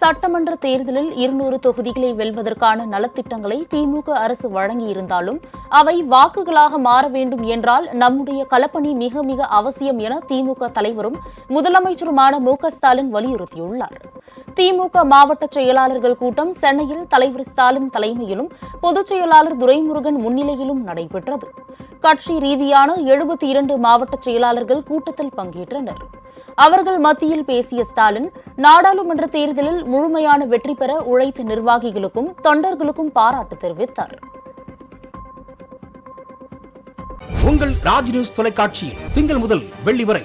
சட்டமன்ற தேர்தலில் இருநூறு தொகுதிகளை வெல்வதற்கான நலத்திட்டங்களை திமுக அரசு வழங்கியிருந்தாலும் அவை வாக்குகளாக மாற வேண்டும் என்றால் நம்முடைய களப்பணி மிக மிக அவசியம் என திமுக தலைவரும் முதலமைச்சருமான மு க ஸ்டாலின் வலியுறுத்தியுள்ளார். திமுக மாவட்ட செயலாளர்கள் கூட்டம் சென்னையில் தலைவர் ஸ்டாலின் தலைமையிலும் பொதுச் செயலாளர் துரைமுருகன் முன்னிலையிலும் நடைபெற்றது. கட்சி ரீதியான எழுபத்தி இரண்டு மாவட்ட செயலாளர்கள் கூட்டத்தில் பங்கேற்றனர். அவர்கள் மத்தியில் பேசிய ஸ்டாலின் நாடாளுமன்ற தேர்தலில் முழுமையான வெற்றி பெற உழைத்த நிர்வாகிகளுக்கும் தொண்டர்களுக்கும் பாராட்டு தெரிவித்தார். உங்கள் ராஜ் நியூஸ் தொலைக்காட்சியில் திங்கள் முதல் வெள்ளி வரை